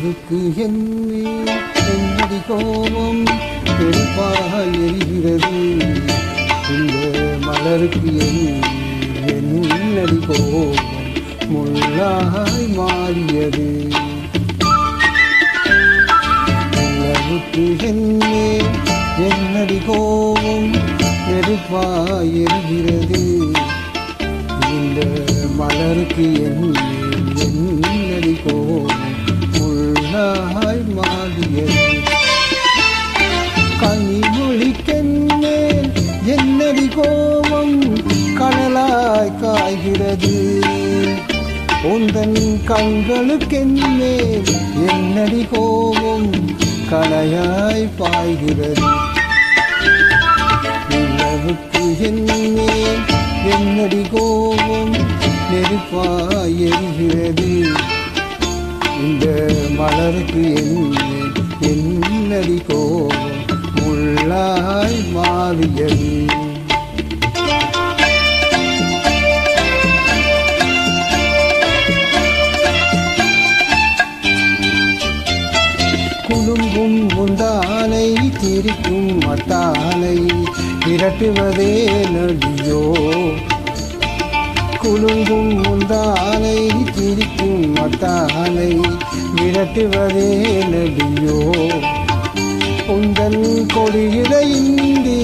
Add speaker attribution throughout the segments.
Speaker 1: அதுக்கு என்னே என்னடி கோபம் தெளிவாக எரிகிறது. இந்த மலருக்கு என்னடி கோபம் முள்ளாய் மாறியது. அளவுக்கு என்னே என்னடி கோபம் நெருப்பாய் எரிகிறது. இந்த மலருக்கு என்ன கடலாய் காய்கிறது உந்தன் கண்களுக்கென்னே என்னடி கோபம் கலையாய் பாய்கிறது. நிலவுக்கு என்னே என்னடி கோபம் நெருப்பாய் எரிகிறது. இந்த மலருக்கு என்னே என்னடி கோபம் குலுங்கும் முந்தானை திரிக்கும் மத்தானை விரட்டுவதே நடியோ குலுங்கும் முந்தானை திரிக்கும் மத்தானை விரட்டுவதே நடியோ உந்தன் கொடியில இந்தி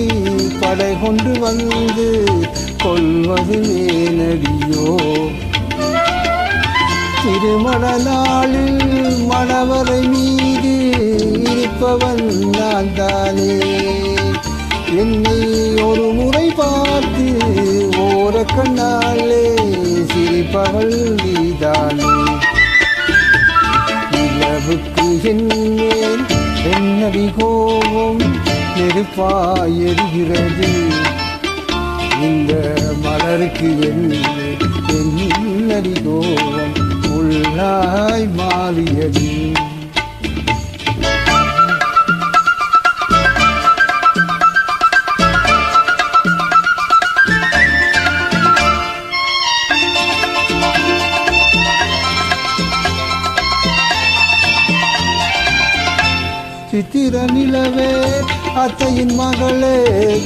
Speaker 1: படை கொண்டு வந்து கொள்வது நடியோ திருமண நாளில் மணவரை மீ இருப்பவன் நான் தானே என்னை ஒரு முறை பார்த்து ஓர கண்ணாலே சிரிப்பவள் நீதானே. நிலவுக்கு என்னேன் என்னடி கோபம் நெருப்பாய் இந்த மலருக்கு என்ன என்னடி கோபம்? உள்ளாய் மாறியது சித்திர நிலவே அத்தையின் மகளே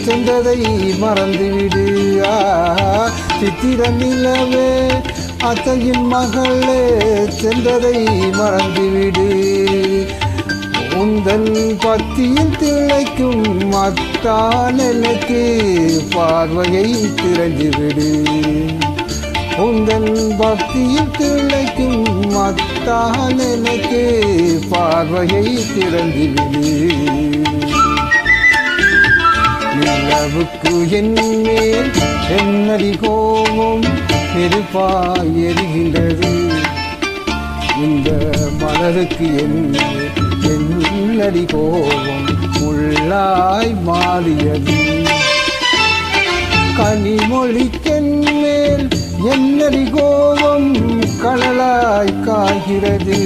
Speaker 1: சென்றதை மறந்துவிடு. சித்திர நிலவே அத்தையின் மகளே சென்றதை மறந்துவிடு. உந்தன் பத்தியில் திளைக்கும் மத்தான் பார்வையை திறந்துவிடு. உந்தன் பக்தியில் திளைக்கும் மத்த மத்தான் எனக்கு பார்வையை திறந்துவிடு நிலவுக்கு என்மேல் என்னடி கோபம் நெருப்பாய் எரிகின்றது. இந்த மலருக்கு என்னடி கோபம் உள்ளாய் மாறியது. கனிமொழிக்கென்மேல் என்னடி கோபம் கடலாய் காய்கிறது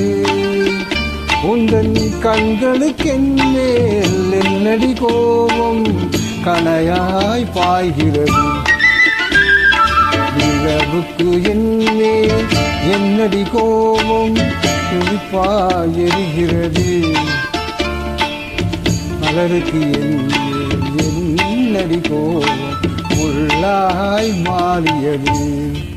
Speaker 1: உந்தன் கண்களுக்கென்மேல் என்னடி கோபம்? கனையாய் பாய்கிறது. நிலவுக்கு என் என்னடி கோபம்? துடிப்பாய் எரிகிறது. மலருக்கு என் என்னடி கோபம்? உள்ளாய் மாறியது.